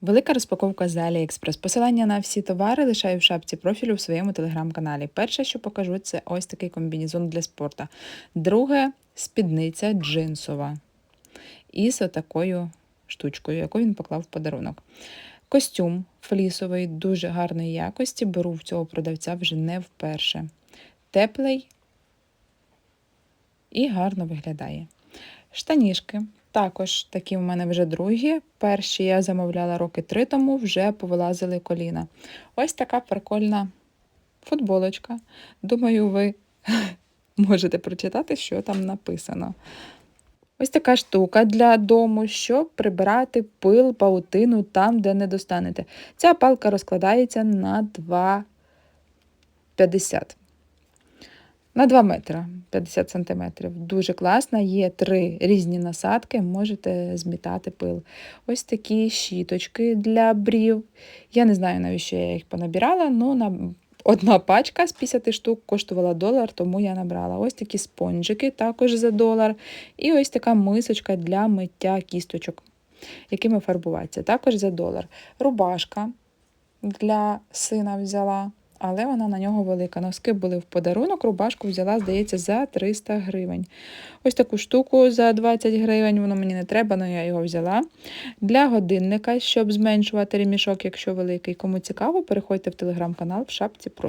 Велика розпаковка з AliExpress. Посилання на всі товари лишаю в шапці профілю в своєму телеграм-каналі. Перше, що покажу, це ось такий комбінезон для спорту. Друге спідниця джинсова. Із отакою штучкою, яку він поклав в подарунок. Костюм флісовий, дуже гарної якості. Беру в цього продавця вже не вперше. Теплий і гарно виглядає. Штанішки. Також такі в мене вже другі. Перші я замовляла роки три тому, вже повилазили коліна. Ось така прикольна футболочка. Думаю, ви можете прочитати, що там написано. Ось така штука для дому, щоб прибирати пил, паутину там, де не достанете. Ця палка розкладається на 2,50 на 2 метри 50 сантиметрів. Дуже класна. Є три різні насадки, можете змітати пил. Ось такі щіточки для брів. Я не знаю, навіщо я їх понабирала, але на... одна пачка з 50 штук коштувала долар, тому я набрала. Ось такі спонжики також за долар. І ось така мисочка для миття кісточок, якими фарбуватися. Також за долар. Рубашка для сина взяла але вона на нього велика. Носки були в подарунок, рубашку взяла, здається, за 300 гривень. Ось таку штуку за 20 гривень, воно мені не треба, але я його взяла. Для годинника, щоб зменшувати ремішок, якщо великий. Кому цікаво, переходьте в телеграм-канал в шапці Про.